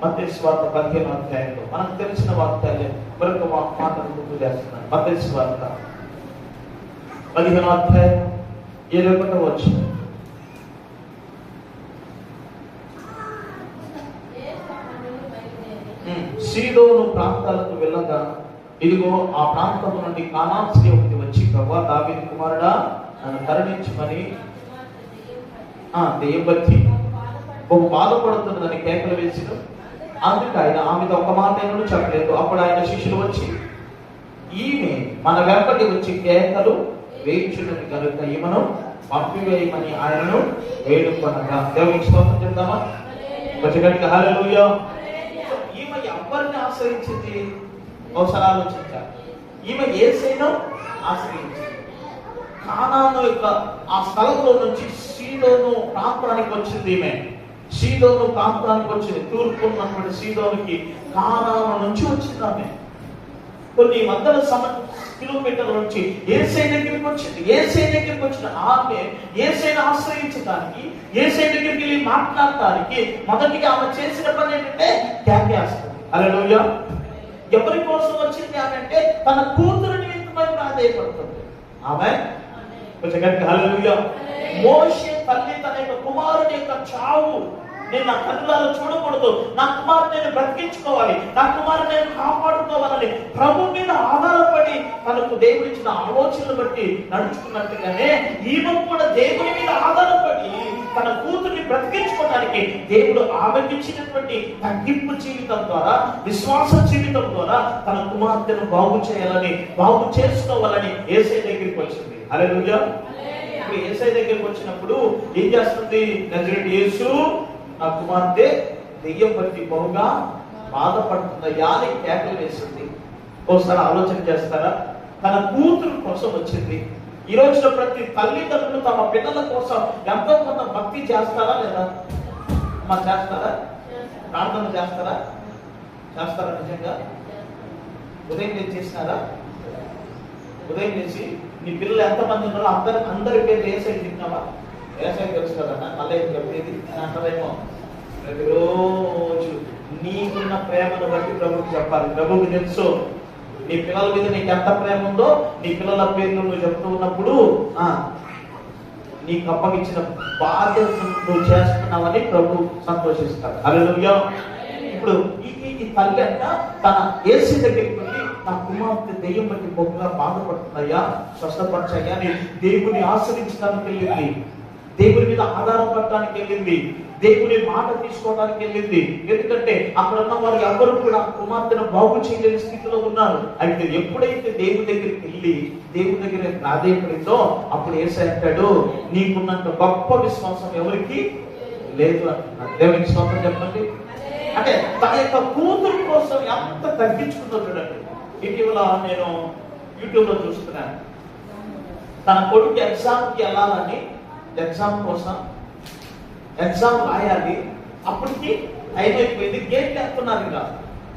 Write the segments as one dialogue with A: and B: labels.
A: మత్స్య వార్త పదిహేను అధ్యాయంలో. మనకు తెలిసిన వార్తలే మరొక మాటను గుర్తు చేస్తున్నాను మత్స్య వార్త పదిహేను అధ్యాయం ఇరవై ఒకటో వచ్చిన సీదోను ప్రాంతాలకు వెళ్ళగా ఇదిగో ఆ ప్రాంతం నుండి కానాన్ స్త్రీ ఒకటి వచ్చి ప్రభా దావీదు కుమారుడా నన్ను కరుణించమని ఆ దెయ్యబట్టి ఒక బాధపడుతున్నదని కేకలు వేసిన అందుకు ఆయన ఆమెతో ఒక మాట అయినను చెప్పలేదు? అప్పుడు ఆయన శిష్యులు వచ్చి ఈమె మన వెంబడి వచ్చి కేకలు వేయించున్నది కనుక ఈమెను పంపివేయమని ఆయనను వేడుకొనగా. దేవునికి స్తోత్రం చెప్తామా వచ్చేటట్టుగా హల్లెలూయా. ఈమె ఎవరిని ఆశ్రయించింది? బహుశా ఆలోచించాలి. ఈమె ఏసైనా ఆశ్రయించింది? కానాను యొక్క ఆ స్థలంలో నుంచి సీలోను ప్రాంతానికి వచ్చింది ఈమె. సీదోను ప్రాంతానికి వచ్చింది తూర్పు ఉన్నటువంటి సీదోనికి కానాను నుంచి వచ్చింది ఆమె. కొన్ని వందల సమ కిలోమీటర్ల నుంచి ఏసై దగ్గరికి వచ్చింది. ఏసై దగ్గరికి వచ్చిన ఆమె ఏసైని ఆశ్రయించడానికి ఏసై దగ్గరికి వెళ్ళి మాట్లాడటానికి మొదటిగా ఆమె చేసిన పని ఏంటంటే క్యాకేస్తుంది అలలోయ ఎవరి కోసం వచ్చింది ఆమె అంటే తన కూతురు నిమిత్తమై ప్రాధేయపడుతుంది? ఆమె కొంచెం గట్టిగా హల్లెలూయా. మోషే తల్లి తన యొక్క కుమారుని యొక్క చావు నేను నా కళ్ళలో చూడకూడదు. నా కుమారుని నేను బ్రతికించుకోవాలి. నా కుమారుని నేను కాపాడుకోవాలని ప్రభు మీద ఆధారపడి తనకు దేవుడిచ్చిన ఆలోచనలు బట్టి నడుచుకున్నట్టుగానే ఈమె కూడా దేవుని మీద ఆధారపడి తన కూతుర్ని బ్రతికించుకోవడానికి దేవుడు ఆమెకి ఇచ్చినటువంటి తగ్గింపు జీవితం ద్వారా విశ్వాస జీవితం ద్వారా తన కుమార్తెను బాగు చేయాలని బాగు చేసుకోవాలని ఏసై దగ్గరికి వచ్చింది. అలెలుగా ఇప్పుడు ఏసై దగ్గరికి వచ్చినప్పుడు ఏం చేస్తుంది? నజరేటి యేసు నా కుమార్తె దెయ్యం బట్టి బహుగా బాధపడుతుందయ్యా అని కేకలు వేసింది. ఒకసారి ఆలోచన చేస్తారా? తన కూతురు కోసం వచ్చింది. ఈ రోజున ప్రతి తల్లిదండ్రులు తమ పిల్లల కోసం ఎంతో కొంత భక్తి చేస్తారా లేదా? మా చేస్తారా? ప్రార్థన చేస్తారా? చేస్తారా నిజంగా? ఉదయం నేను చేసినారా? ఉదయం చేసి నీ పిల్లలు ఎంతమంది ఉన్నారో అందరి అందరి పేరు ఏ సైడ్ తిన్నావా ఏ సైడ్ తెలుసు కదన్నా మళ్ళీ చెప్పేది అని అంటారేమో. ప్రతిరోజు నీకున్న ప్రేమను బట్టి ప్రభుకి చెప్పాలి. ప్రభుకి తెలుసు. నీ పిల్లల మీద నీకు ఎంత ప్రేమ ఉందో నీ పిల్లల పేర్లు నువ్వు చెప్తూ ఉన్నప్పుడు ఆ నీకు అప్పగించిన బాధ్యత నువ్వు చేస్తున్నావని ప్రభు సంతోషిస్తాడు. హల్లెలూయా. ఇప్పుడు ఈ తల్లి అంట తన ఏసీ దగ్గరికి వెళ్ళి నా కుమార్తె దెయ్యం బట్టి గొప్పగా బాధపడుతున్నాయా స్వస్థపరచాయా అని దేవుని ఆశ్రయించడానికి వెళ్ళింది. దేవుని మీద ఆధారపడటానికి వెళ్ళింది. దేవుని మాట తీసుకోవడానికి వెళ్ళింది. ఎందుకంటే అక్కడ ఉన్న వారు ఎవరు కూడా కుమార్తెను బాగు చేయలేని స్థితిలో ఉన్నారు. అయితే ఎప్పుడైతే దేవుని దగ్గరికి వెళ్ళి దేవుని దగ్గర ప్రాధేయపడిందో అప్పుడు ఏసై నీకున్నంత గొప్ప విశ్వాసం ఎవరికి లేదు అంటున్నాడు. దేవునికి స్తోత్రం చెప్పండి. అంటే తన యొక్క కూతురు కోసం ఎంత తగ్గించుకుందో చూడండి. ఇటీవల నేను యూట్యూబ్లో చూస్తున్నాను. తన కొడుకు ఎగ్జామ్కి వెళ్ళాలని ఎగ్జామ్ కోసం ఎగ్జామ్ రాయాలి. అప్పటికి టైం అయిపోయింది. గేట్ లేస్తున్నారు ఇంకా.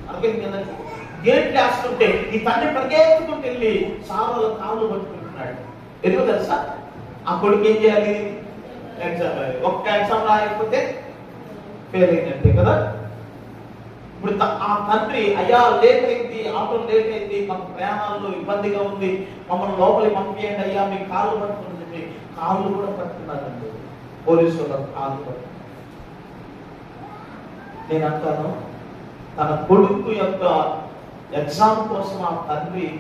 A: అర్థం కదండి గేట్ లేస్తుంటే ఈ తండ్రి పరిగెత్తుకుంటూ వెళ్ళి సార్ల కాళ్ళు పట్టుకుంటున్నాడు. ఎందుకు తెలుసా? ఆ కొడుకు ఏం చేయాలి? ఎగ్జామ్ రాయాలి. ఒక్క ఎగ్జామ్ రాయకపోతే ఫెయిల్ అయిందంటే కదా? ఇప్పుడు ఆ తండ్రి అయ్యా లేట్ అయింది ఆటో లేట్ అయింది మాకు ప్రయాణాల్లో ఇబ్బందిగా ఉంది మమ్మల్ని లోపలికి పంపించండి అయ్యా మీ కాళ్ళు పట్టుకుని చెప్పి కాళ్ళు కూడా పట్టుకున్నారండి పోలీసు ఆత్మ. నేను అంటాను తన కొడుకు యొక్క ఎగ్జామ్ కోసం ఆ తండ్రి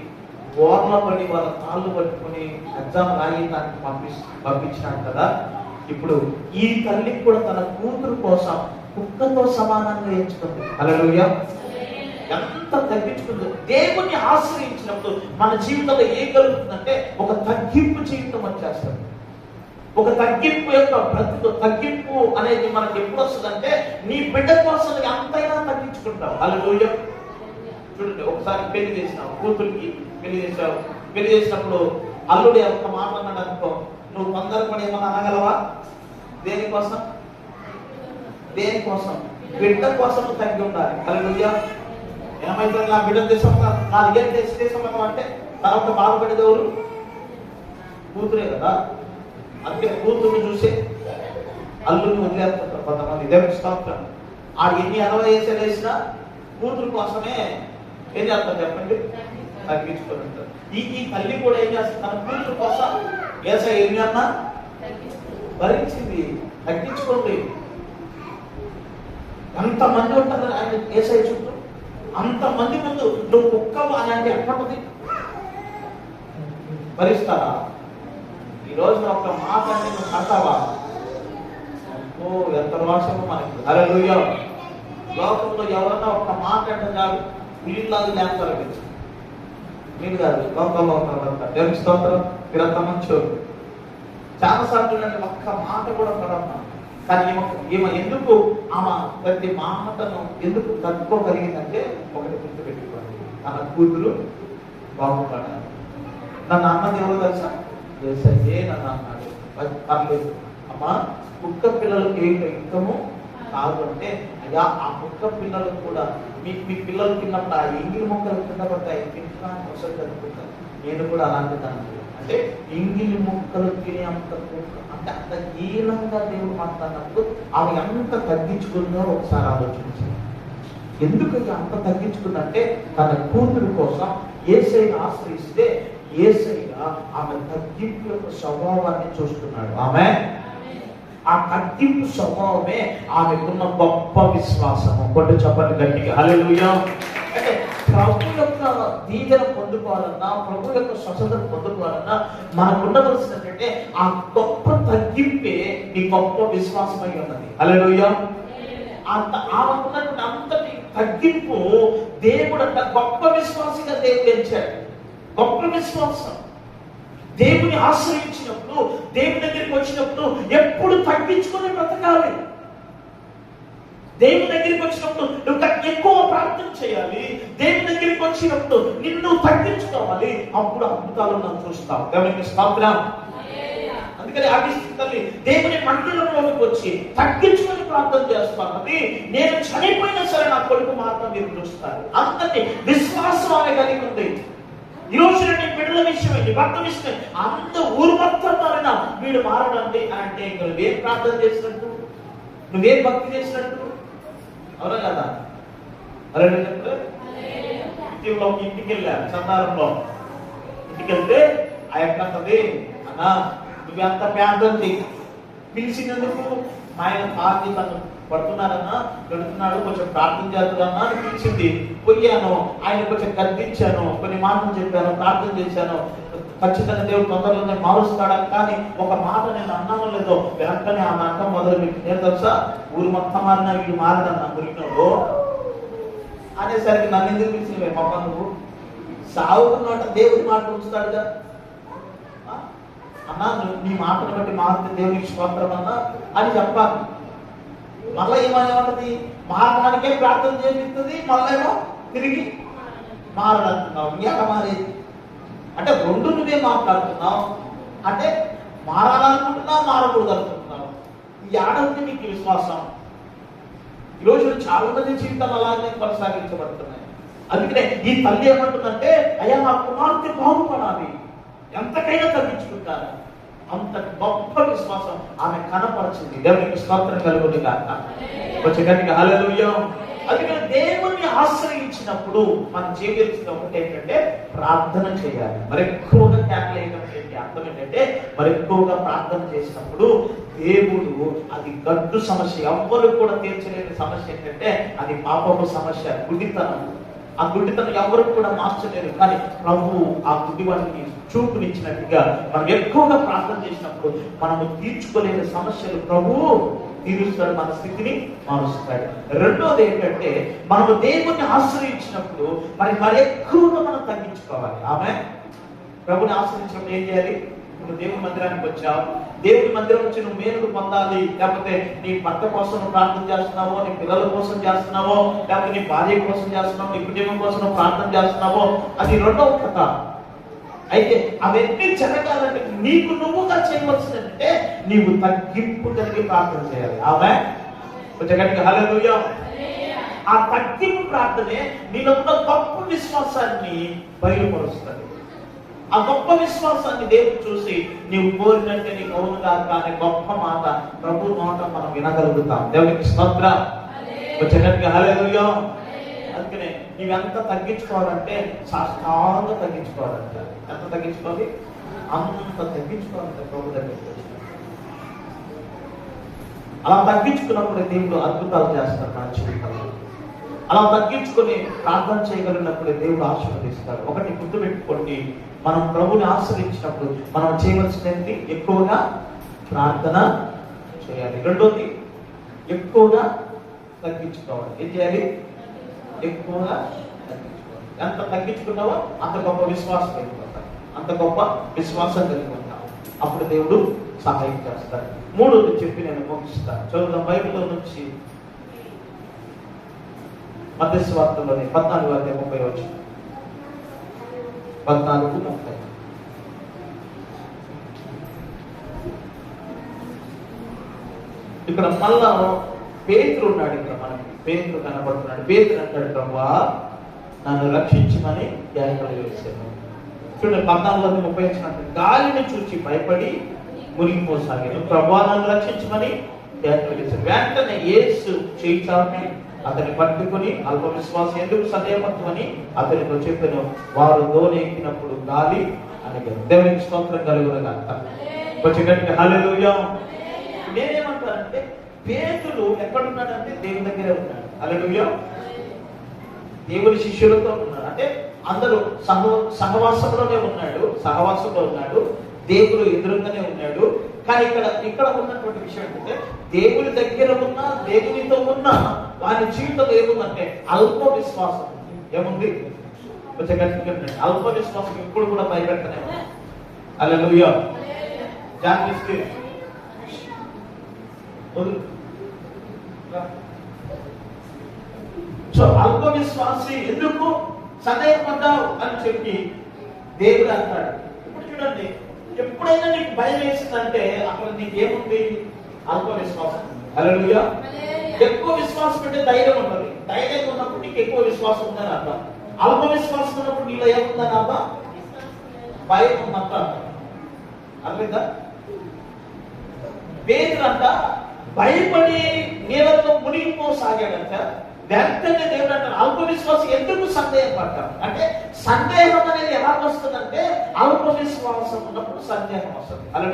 A: ఓర్ల పడి వాళ్ళ కాళ్ళు పట్టుకుని ఎగ్జామ్ రాయడానికి పంపి పంపించినాను కదా. ఇప్పుడు ఈ తల్లికి కూడా తన కూతురు కోసం కుక్కతో సమానంగా ఎంచుకుంది. హల్లెలూయా. ఎంత తగ్గించుకుందో. దేవుని ఆశ్రయించినప్పుడు మన జీవితంలో ఏం కలుగుతుందంటే ఒక తగ్గింపు జీవితం వచ్చేస్తుంది. ఒక తగ్గింపు యొక్క బ్రతుకు తగ్గింపు అనేది మనకి ఎప్పుడు వస్తుందంటే నీ బిడ్డ కోసం ఎంతైనా తగ్గించుకుంటావు. హల్లెలూయా. చూడండి ఒకసారి పెళ్ళి చేసినావు. కూతురికి పెళ్ళి చేసావు పెళ్ళి చేసినప్పుడు అల్లుడు ఒక మాట అన్నాడు అనుకో నువ్వు తొందరపడి ఏమన్నా అనగలవా? దేనికోసం? దేనికోసం? బిడ్డ కోసం తగ్గి ఉండాలి. హల్లెలూయా. ఏమైతుంది నా బిడ్డ తీసుకుంటా నా దగ్గర తెచ్చి తీసుకున్నావు అంటే తర్వాత బాధపడేది కూతురే కదా. అందుకే కూతురు చూసి అల్లుని వదిలేస్తుంటారు కొంతమంది. ఇదే స్తోత్రం ఆ ఎన్ని అరవై వేసాలు వేసినా కూతురు కోసమే ఏం చేస్తారు చెప్పండి? తగ్గించుకొని ఉంటారు ఈ ఈ తల్లి కూడా ఏం చేస్తుంది? తన కూతురు కోసం ఏసా ఏమి అన్నా భరించింది. తగ్గించుకోండి. అంతమంది ఉంటారు ఆయన ఏసఐ చుట్టూ? అంతమంది ముందు నువ్వు కుక్క అని అంటే ఎక్కడుంది భరిస్తారా? ఈరోజు ఒక మాట అంటే నువ్వు అంటావా ఓ ఎంత రోషము మనకి. అరే లోకంలో ఎవరన్నా ఒక మాట అంటే కాదు వీళ్ళలాగా లేస్తారు మీరు మీరు కాదు లోకంలో ఉన్నారంతా దేవుని స్తోత్రం. మీరంతా మంచోరు చాలా సార్లు నేను ఒక్క మాట కూడా పడమ్మా కానీ ఈమె ఎందుకు ఆమె ప్రతి మాటను ఎందుకు తట్టుకోగలిగిందంటే ఒకటి గుర్తు పెట్టుకోండి తన కూతురు బాగుపడాలి నన్ను అన్నది ఎవరు తెలుసా? ఏ నన్ను అన్నాడు. పర్లేదు. అమ్మా కుక్క పిల్లలకి ఏం ఇంకము కాదు అంటే అయ్యా ఆ కుక్క పిల్లలకు కూడా మీ మీ పిల్లలు తిన్నప్పుడు ఆ ఎంగిలి మొక్కలు కింద పడతాయి. తింటున్నాను ఒకసారి చదువుకుంటాను నేను కూడా అలాంటి దాన్ని అంటే ఎంగిలి మొక్కలు తినే అంత కుక్క అంటే అంత హీనంగా దేవుడు మాట్లాడినప్పుడు అవి ఎంత తగ్గించుకుందో ఒకసారి ఆలోచించాను ఎందుకు అంత తగ్గించుకుందంటే తన కూతురు కోసం ఏసైని ఆశ్రయిస్తే ఏసైగా ఆమె తగ్గింపు యొక్క స్వభావాన్ని చూస్తున్నాడు. ఆమె? ఆ తగ్గింపు స్వభావమే ఆమెకున్న గొప్ప విశ్వాసము కొట్టు చెప్పండి గట్టిగా. హల్లెలూయా. అంటే ప్రభు యొక్క దీవెన పొందుకోవాలన్నా ప్రభు యొక్క స్వచ్ఛతను పొందుకోవాలన్నా మనకు ఉండవలసినటువంటి ఆ గొప్ప తగ్గింపే నీ గొప్ప విశ్వాసమై ఉన్నది. హల్లెలూయా. అంత ఆమెకున్నటువంటి అంతటి తగ్గింపు దేవుడు అంత గొప్ప విశ్వాసంగా దేవుడు ఎంచాడు. గొప్ప విశ్వాసం. దేవుని ఆశ్రయించినప్పుడు దేవుని దగ్గరికి వచ్చినప్పుడు ఎప్పుడు తగ్గించుకొని బ్రతకాలి. దేవుని దగ్గరికి వచ్చినప్పుడు నువ్వు ఎక్కువ ప్రార్థన చేయాలి. దేవుని దగ్గరికి వచ్చినప్పుడు నిన్ను తగ్గించుకోవాలి. అప్పుడు అద్భుతాలు మనం చూస్తాం. దేవునికి స్థాపన అందుకని అభిష్టి తల్లి దేవుని మండలంలోకి వచ్చి తగ్గించుకొని ప్రార్థన చేస్తానని నేను చనిపోయినా సరే నా కొడుకు మాత్రం మీరు చూస్తారు. అంతటి విశ్వాసం ఆమె కలిగి ఉంది. ఈ రోజు నీ బిడ్డల విషయమే నీ భర్త అంత ఊరు మొత్తం మారిన వీడు మారడండి అని అంటే ఇంక నువ్వేం ప్రార్థన చేసినట్టు? నువ్వేం భక్తి చేసినట్టు? అవునా కదా? అరే ఇంటికి వెళ్ళారు చందారంలో. ఇంటికి వెళ్తే ఆ యొక్క అంటది అన్నా నువ్వెంత ప్రార్థన చేయి పిలిచినందుకు మా ఆయన తాగి తను పడుతున్నారన్నా గడుతున్నాడు కొంచెం ప్రార్థన చేద్దామన్నా అని పిలిచింది పోయాను ఆయన కొంచెం గద్దించాను కొన్ని మాటలు చెప్పాను ప్రార్థన చేశాను. ఖచ్చితంగా దేవుడు తొందరలోనే మారుస్తాడా కానీ ఒక మాట నేను అన్నాను లేదో వెంటనే ఆ మాట మొదలు పెట్టి నేను తెలుసా? ఊరు మొత్తం మారిన వీడు మారడన్నా మురికినోడు అనేసరికి నన్ను ఎందుకు పిలిచినవే పాప నువ్వు? సాగుకున్నట దేవుడి మాట ఉంచుతాడుగా. అన్నా నీ మాటను బట్టి మారుతుంది దేవునికి స్తోత్రం అన్నా అని చెప్పాలి. మళ్ళీ ఏమనేమంటది మారడానికే ప్రార్థన చేపిస్తుంది మళ్ళేమో తిరిగి మారడంటున్నావు ఇంకేట మారేది. అంటే రెండు నువ్వే మాట్లాడుతున్నావు. అంటే మారాలనుకుంటున్నావు మారకూడదు అనుకుంటున్నావు ఈ ఆడవుని నీకు విశ్వాసం? ఈరోజు చాలా మంది జీవితాలు అలాగే కొనసాగించబడుతున్నాయి. అందుకనే ఈ తల్లి ఏమంటుందంటే అయ్యా నా కుమార్తె బాగుపడాలి. ఎంతకైనా తగ్గించుకుంటాను అంత గొప్ప విశ్వాసం ఆమె కనపరిచింది. దేవునికి స్తోత్రం కలుగుతుంది కాక వచ్చే గట్టిగా హల్లెలూయా. అందుకని దేవుణ్ణి ఆశ్రయించినప్పుడు మనం చేయవలసిన ఒకటి ఏంటంటే ప్రార్థన చేయాలి. మరి ఎక్కువగా కేకలేయడం అర్థం ఏంటంటే మరి ఎక్కువగా ప్రార్థన చేసినప్పుడు దేవుడు అది గడ్డు సమస్య ఎవ్వరు కూడా తీర్చలేని సమస్య ఏంటంటే అది పాపపు సమస్య గుడితనం ఆ గుడ్డితనం ఎవరు కూడా మార్చలేరు. కానీ ప్రభు ఆ గుడ్డివాడికి చూపునిచ్చినట్టుగా మనం ఎక్కువగా ప్రార్థన చేసినప్పుడు మనము తీర్చుకోలేని సమస్యలు ప్రభు తీరుస్తాడు మన స్థితిని మారుస్తాడు రెండోది ఏంటంటే మనము దేవుణ్ణి ఆశ్రయించినప్పుడు మరి మరి ఎక్కువగా మనం తగ్గించుకోవాలి. ఆమె ప్రభుని ఆశ్రయించినప్పుడు ఏం చేయాలి? ఇప్పుడు దేవుని మందిరానికి వచ్చావు. దేవుని మందిరం వచ్చి నువ్వు మేలు పొందాలి. లేకపోతే నీ భర్త కోసం ప్రార్థన చేస్తున్నావో నీ పిల్లల కోసం చేస్తున్నావో లేకపోతే నీ భార్య కోసం చేస్తున్నావో నీ కుటుంబం కోసం ప్రార్థన చేస్తున్నావో అది రెండవ కథ. అయితే అవన్నీ జరగాలంటే నీకు నువ్వుగా చేయవలసిందంటే నీవు తగ్గింపు కలిగి ప్రార్థన చేయాలి. ఆమె కొంచెం గట్టిగా హల్లెలూయా. ఆ తగ్గింపు ప్రార్థనే నీలో ఉన్న గొప్ప విశ్వాసాన్ని బయలుపరుస్తుంది. ఆ గొప్ప విశ్వాసాన్ని దేవుడు చూసి నీవు కోరినట్టే నీకు అవును కాదు కానీ గొప్ప మాట ప్రభు మాట మనం వినగలుగుతాం. దేవునికి స్తోత్ర. వచ్చేటట్టుగా హల్లెలూయా. అందుకనే ఇవంతా తగ్గించుకోవాలంటే సాష్టాంగా తగ్గించుకోవాలంట ఎంత తగ్గించుకోవాలి? అంత తగ్గించుకోవాలంట ప్రభు దగ్గరికి అలా తగ్గించుకున్నప్పుడు దేవుడు అద్భుతాలు చేస్తారు నా జీవితంలో. అలా తగ్గించుకొని ప్రార్థన చేయగలిగినప్పుడు దేవుడు ఆశీర్వదిస్తాడు. ఒకటి గుర్తుపెట్టుకోండి మనం ప్రభుని ఆశ్రయించినప్పుడు మనం చేయవలసినది ఎక్కువగా ప్రార్థన చేయాలి. రెండోది ఎక్కువగా తగ్గించుకోవాలి. ఏం చేయాలి? ఎక్కువగా తగ్గించుకోవాలి ఎంత తగ్గించుకున్నావో అంత గొప్ప విశ్వాసం కలిగి అంత గొప్ప విశ్వాసం కలిగి ఉంటాం అప్పుడు దేవుడు సహాయం చేస్తాడు. మూడోది చెప్పి నేను ముగిస్తాను. చదువుదాం. బైబిల్లో నుంచి మధ్యస్వార్థంలోని పద్నాలుగు అధ్యాయం ముప్పై వచ్చి పద్నాలుగు ముప్పై. ఇక్కడ మళ్ళా పేతులు ఉన్నాడు ఇక్కడ మనకి. పేతులు కనబడుతున్నాడు. పేతులు అంటాడు ప్రభా నన్ను రక్షించమని ధ్యానం వేశాను చూడండి పద్నాలుగు ముప్పై గాలిని చూచి భయపడి మునిగిపోసాగాను ప్రభా నన్ను రక్షించమని ధ్యానం వేశాను వెంటనే ఏసు చేయించాలని అతన్ని పట్టుకొని అల్ప విశ్వాసం ఎందుకు సందేహపడతామని అతనితో చెప్పాను. వారు దోణి ఎక్కినప్పుడు గాలి అనగా దేవునికి స్తోత్రం కలుగునగా కొంచెం గట్టిగా హలో నేనేమంటానంటే పేతులు ఎక్కడున్నాడంటే దేవుని దగ్గరే ఉన్నాడు అలా దేవుని శిష్యులతో ఉన్నాడు అంటే అందరూ సహ సహవాసంలోనే ఉన్నాడు సహవాసంలో ఉన్నాడు దేవుడు ఎదురుగానే ఉన్నాడు. కానీ ఇక్కడ ఇక్కడ ఉన్నటువంటి విషయం ఏంటంటే దేవుని దగ్గర ఉన్న దేవునితో ఉన్న వారి జీవితంలో ఏముందంటే అల్ప విశ్వాసం ఏముంది? కొంచెం గట్టిగా అల్ప విశ్వాసం ఇప్పుడు కూడా భయపెట్టనే ఉంది అల్లెలుయ్యా జాగ్రత్త వదులు. రా. సో అల్ప విశ్వాసి ఎందుకు సందేహపడ్డావు అని చెప్పి దేవుడు అంటాడు. ఇప్పుడు చూడండి ఎప్పుడైనా నీకు భయం వేసిందంటే అక్కడ నీకు ఏముంది అల్ప విశ్వాసం హల్లెలూయా. ఎక్కువ విశ్వాసం అంటే ధైర్యం ఉంటుంది. ధైర్యం ఉన్నప్పుడు నీకు ఎక్కువ విశ్వాసం ఉందని అర్థం. అల్ప విశ్వాసం ఉన్నప్పుడు నీలో ఏముందని అర్థం? భయం అర్థం. అర్థమైందా? పేదలంట భయపడి నీళ్ళతో మునిగిపోసాగాడంట వెంటనే దేవుడు అంటారు అల్ప విశ్వాసం ఎందుకు సందేహపడ్డాం అంటే సందేహం అనేది ఎలా వస్తుందంటే అల్ప విశ్వాసం ఉన్నప్పుడు సందేహం వస్తుంది. అలా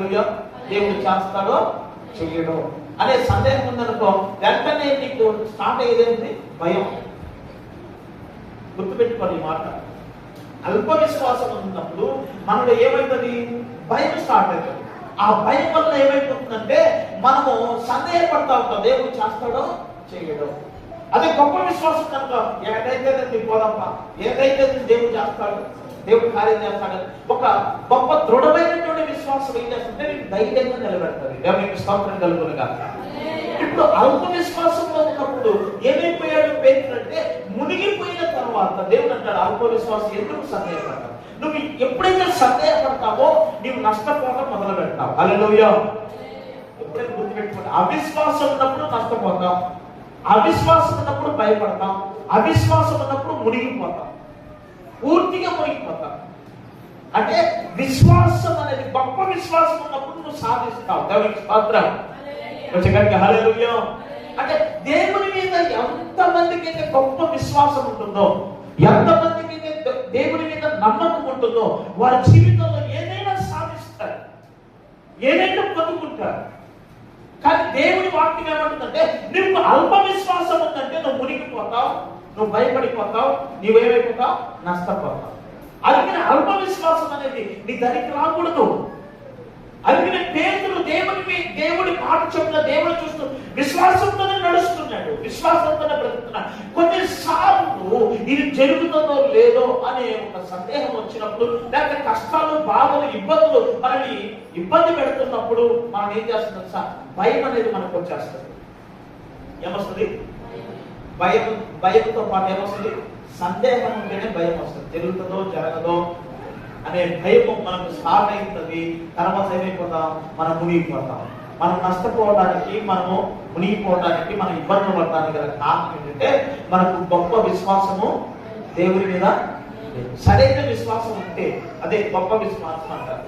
A: దేవుడు చేస్తాడో చెయ్యడం. అనే సందేహం ఉందనుకో వెంటనే నీకు స్టార్ట్ అయ్యేదేంటి భయం. గుర్తుపెట్టుకోండి ఈ మాట. అల్ప విశ్వాసం ఉన్నప్పుడు మనలో ఏమైతుంది? భయం స్టార్ట్ అవుతుంది. ఆ భయం వల్ల ఏమైపోతుందంటే మనము సందేహపడతా ఉంటాం. దేవుడు చేస్తాడో చేయడం అదే గొప్ప విశ్వాసం కనుక. ఏదైతే నీ పోదమ్మా ఏదైతే దేవుడు చేస్తాడు దేవుడు కార్యం చేస్తాడు ఒక గొప్ప దృఢమైనటువంటి విశ్వాసం ఏం చేస్తుంటే నీకు ధైర్యంగా నిలబెడతాడు మీకు స్తోత్రం కాక ఇప్పుడు అల్ప విశ్వాసంలో ఉన్నప్పుడు ఏమైపోయాడు పేరు అంటే మునిగిపోయిన తర్వాత దేవుడు అంటాడు అల్ప విశ్వాసం ఎందుకు సందేహపడతావు? నువ్వు ఎప్పుడైతే సందేహపడతావో నీవు నష్టపోవడం మొదలు పెడతావు అలలోయ ఎప్పుడైతే గుర్తుపెట్టుకోండి అవిశ్వాసం ఉన్నప్పుడు నష్టపోతాం అవిశ్వాసం ఉన్నప్పుడు భయపడతాం అవిశ్వాసం ఉన్నప్పుడు మునిగిపోతాం పూర్తిగా మునిగిపోతాం. అంటే విశ్వాసం అనేది గొప్ప విశ్వాసం ఉన్నప్పుడు నువ్వు సాధిస్తావు. దేవునికి హల్లెలూయా. అంటే దేవుని మీద ఎంత మందికి అయితే గొప్ప విశ్వాసం ఉంటుందో ఎంత మందికి అయితే ద- దేవుని మీద నమ్మకం ఉంటుందో వారి జీవితంలో ఏదైనా సాధిస్తారు. ఏదైనా పొందుకుంటారు. కానీ దేవుని వాక్యం ఏమంటుందంటే నువ్వు అల్ప విశ్వాసం ఉందంటే నువ్వు మునిగిపోతావు నువ్వు భయపడిపోతావు నీవేమైపోతావు? నష్టపోతావు. అందుకని అల్ప విశ్వాసం అనేది నీ దరికి రాకూడదు. అందుకని పేదలు దేవుని మీ- దేవుడి మాట చెప్పిన దేవుడు చూస్తూ విశ్వాసంతోనే నడుస్తున్నాడు. విశ్వాసంతోనే బ్రతుకుతున్నాడు. కొన్నిసార్లు ఇది జరుగుతుందో లేదో అనే ఒక సందేహం వచ్చినప్పుడు లేకపోతే కష్టాలు బాధలు ఇబ్బందులు మనల్ని ఇబ్బంది పెడుతున్నప్పుడు మనం ఏం చేస్తున్నాం సార్ భయం అనేది మనకు వచ్చేస్తుంది. ఏమొస్తుంది? భయం భయంతో పాటు ఏమొస్తుంది? సందేహం ఉంటేనే భయం వస్తుంది. జరుగుతుందో జరగదో అనే భయం మనకు స్టార్ట్ అవుతుంది తర్వాత ఏమైపోతాం మనం మునిగిపోతాం. మనం నష్టపోవడానికి మనము మునిగిపోవడానికి మనం ఇబ్బందులు పడడానికి గల కారణం ఏంటంటే మనకు గొప్ప విశ్వాసము దేవుని మీద. సరైన విశ్వాసం ఉంటే అదే గొప్ప విశ్వాసం అంటారు.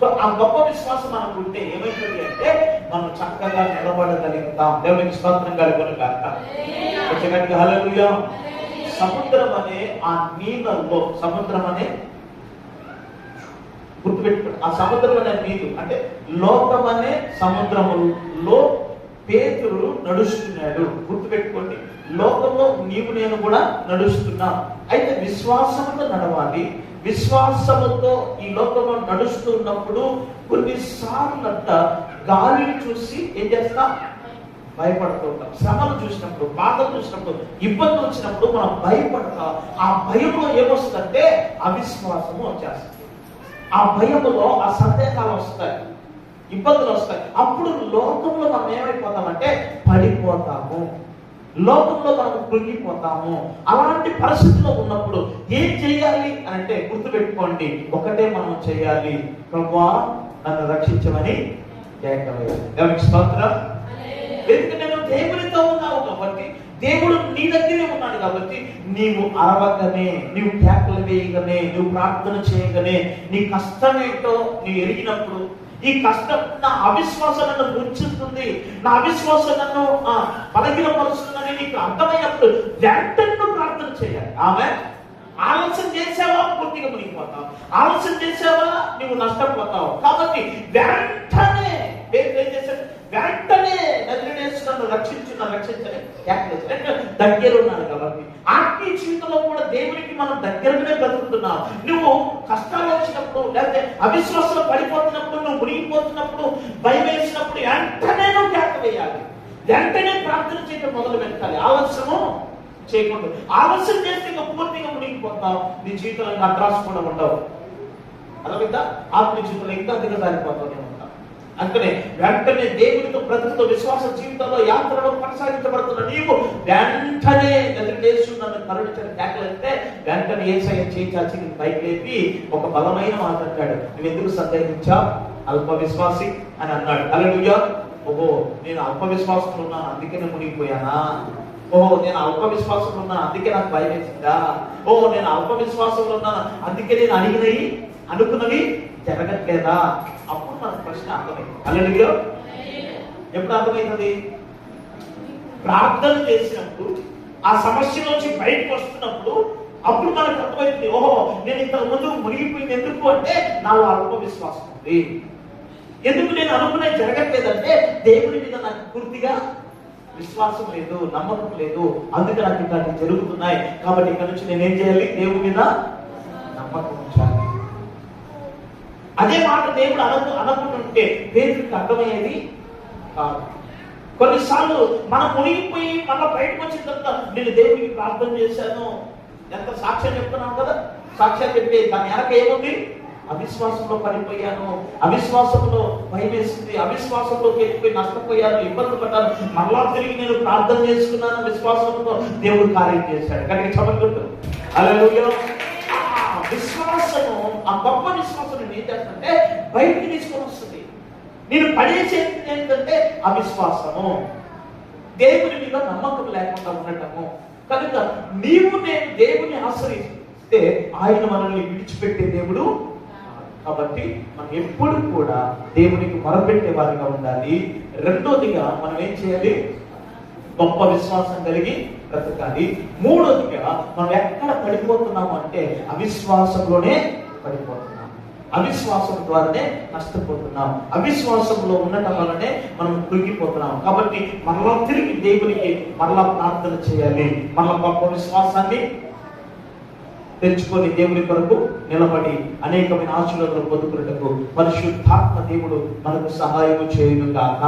A: సో ఆ గొప్ప విశ్వాసం మనకు ఉంటే ఏమైతుంది అంటే మనం చక్కగా నిలబడగలుగుతాం. దేవునికి స్తోత్రం కలుగును కాక వచ్చినట్టు హల్లెలూయా! సముద్రం అనే ఆ నీళ్ళల్లో సముద్రం అనే గుర్తుపెట్టుకోండి. ఆ సముద్రం అనే నీరు అంటే లోకం అనే సముద్రములో పేతురు నడుస్తున్నాడు. గుర్తుపెట్టుకోండి. లోకంలో నీవు నేను కూడా నడుస్తున్నా. అయితే విశ్వాసంతో నడవాలి. విశ్వాసముతో ఈ లోకంలో నడుస్తున్నప్పుడు కొన్నిసార్లు అంట గాలిని చూసి ఏం చేస్తా? భయపడుతూ ఉంటాం. శ్రమలు చూసినప్పుడు బాధలు చూసినప్పుడు ఇబ్బందులు వచ్చినప్పుడు మనం భయపడతాం. ఆ భయంలో ఏమొస్తుందంటే అవిశ్వాసము వచ్చేస్తుంది. ఆ భయములో ఆ సందేహాలు వస్తాయి. ఇబ్బందులు వస్తాయి. అప్పుడు లోకంలో మనం ఏమైపోతామంటే పడిపోతాము. లోకంలో మనం కృంగిపోతాము. అలాంటి పరిస్థితిలో ఉన్నప్పుడు ఏం చేయాలి అని అంటే గుర్తుపెట్టుకోండి. ఒకటే మనం చేయాలి. ప్రభా నన్ను రక్షించమని దేవునికి స్తోత్రం. ఎందుకంటే నువ్వు దేవునితో ఉన్నావు దేవుడు నీ దగ్గరే ఉన్నాడు కాబట్టి నీవు అరవకనే నీవు కేకలు వేయగానే నువ్వు ప్రార్థన చేయగానే నీ కష్టం ఏంటో నీవు ఎరిగినప్పుడు ఈ కష్టం నా అవిశ్వాసం నన్ను ముంచుతుంది నా అవిశ్వాసం నన్ను బలహీనపరుస్తుందని నీకు అర్థమైనప్పుడు వెంటనే ప్రార్థన చేయాలి. ఆమె ఆలస్యం చేసావా? పూర్తిగా మునిగిపోతావు. ఆలస్యం చేసావా? నువ్వు నష్టపోతావు. కాబట్టి వెంటనే ఏం చేశాడు? వెంటనే నదిలేసి నన్ను రక్షించు నన్ను రక్షించని దగ్గర ఉన్నాను కాబట్టి. ఆత్మీయ జీవితంలో కూడా దేవునికి మనం దగ్గరగానే బతుకుతున్నావు నువ్వు కష్టాలు వచ్చినప్పుడు లేకపోతే అవిశ్వాసం పడిపోతున్నప్పుడు నువ్వు మునిగిపోతున్నప్పుడు భయం వేసినప్పుడు వెంటనే నువ్వు కేక వేయాలి. వెంటనే ప్రార్థన చేయడం మొదలు పెట్టాలి. ఆలస్యము చేయకూడదు. ఆలస్యం చేస్తే ఇంకా పూర్తిగా మునిగిపోతావు. నీ జీవితంలో ఇంకా అడ్రాస్ కూడా ఉండవు. అర్థమైందా? ఆత్మీయ జీవితంలో ఇంకా దిగజారిపోతూనే అందుకనే వెంటనే దేవునితో బ్రతుకుతో విశ్వాస జీవితంలో యాత్రలో కొనసాగించబడుతున్న నీవు వెంటనే ఎదురులేసు మరణించిన కేకలైతే వెంటనే ఏసయ్య చేయించాల్సి పైకి లేపి ఒక బలమైన మాట అంటాడు. నువ్వు ఎందుకు సందేహించా అల్ప విశ్వాసి అని అన్నాడు. అలలుగా ఓహో నేను అల్ప విశ్వాసంలో ఉన్నాను అందుకే నేను మునిగిపోయానా? ఓహో నేను అల్ప విశ్వాసంలో ఉన్నాను అందుకే నాకు భయం వేసిందా? ఓహో నేను అల్ప విశ్వాసంలో ఉన్నాను అందుకే నేను అడిగినవి అనుకున్నవి జరగట్లేదా? ప్రశ్న అర్థమైంది. అల్లడిలో ఎప్పుడు అర్థమైతుంది ప్రార్థన చేసినప్పుడు ఆ సమస్య నుంచి బయటకు వస్తున్నప్పుడు అప్పుడు మనకు అర్థమైంది ఓహో నేను ఇంతకు ముందు మునిగిపోయింది ఎందుకు అంటే నాలో అల్ప విశ్వాసం ఉంది. ఎందుకు నేను అనుకునే జరగట్లేదంటే దేవుడి మీద నాకు పూర్తిగా విశ్వాసం లేదు నమ్మకం లేదు. అందుకే నాకు ఇట్లాంటివి జరుగుతున్నాయి. కాబట్టి ఇక్కడ నుంచి నేనేం చేయాలి? దేవుడి మీద నమ్మకం ఉంచాలి. అదే మాట దేవుడు అనకు అనకుంటుంటే పేరుకి అర్థమయ్యేది కాదు. కొన్నిసార్లు మనం మునిగిపోయి మళ్ళీ బయటకు వచ్చిన తర్వాత నేను దేవుడికి ప్రార్థన చేశాను ఎంత సాక్ష్యం చెప్తున్నాం కదా? సాక్ష్యం చెప్పే దాని వెనక ఏముంది? అవిశ్వాసంలో పడిపోయాను అవిశ్వాసంలో భయం వేసింది అవిశ్వాసంలో వెళ్ళిపోయి నష్టపోయాను ఇబ్బందులు పడ్డాను. మళ్ళా తిరిగి నేను ప్రార్థన చేసుకున్నాను విశ్వాసంతో దేవుడు కార్యం చేశాడు. కానీ చమలుకుంటు అలా విశ్వాసము ఆ గొప్ప విశ్వాసం ఏం చేస్తుంటే బయటికి తీసుకొని వస్తుంది. నేను పడేసేది ఏంటంటే అవిశ్వాసము దేవుని మీద నమ్మకం లేకుండా ఉండటము. కనుక నీవు నేను దేవుని ఆశ్రయిస్తే ఆయన మనల్ని విడిచిపెట్టే దేవుడు కాబట్టి మనం ఎప్పుడు కూడా దేవునికి మొరపెట్టే వారిగా ఉండాలి. రెండోదిగా మనం ఏం చేయాలి? గొప్ప విశ్వాసం కలిగి బ్రతకాలి. మూడోదిగా మనం ఎక్కడ పడిపోతున్నాము అంటే అవిశ్వాసంలోనే పడిపోతున్నాం అవిశ్వాసం ద్వారానే నష్టపోతున్నాం అవిశ్వాసంలో ఉండటం వల్లనే మనం కృంగిపోతున్నాం కాబట్టి మరలా తిరిగి దేవునికి మరలా ప్రార్థన చేయాలి. మరలా గొప్ప విశ్వాసాన్ని తెచ్చుకొని దేవుని కొరకు నిలబడి అనేకమైన ఆశీర్వాదాలు పొందుకున్నట్టుకు పరిశుద్ధాత్మ దేవుడు మనకు సహాయం చేయను కాక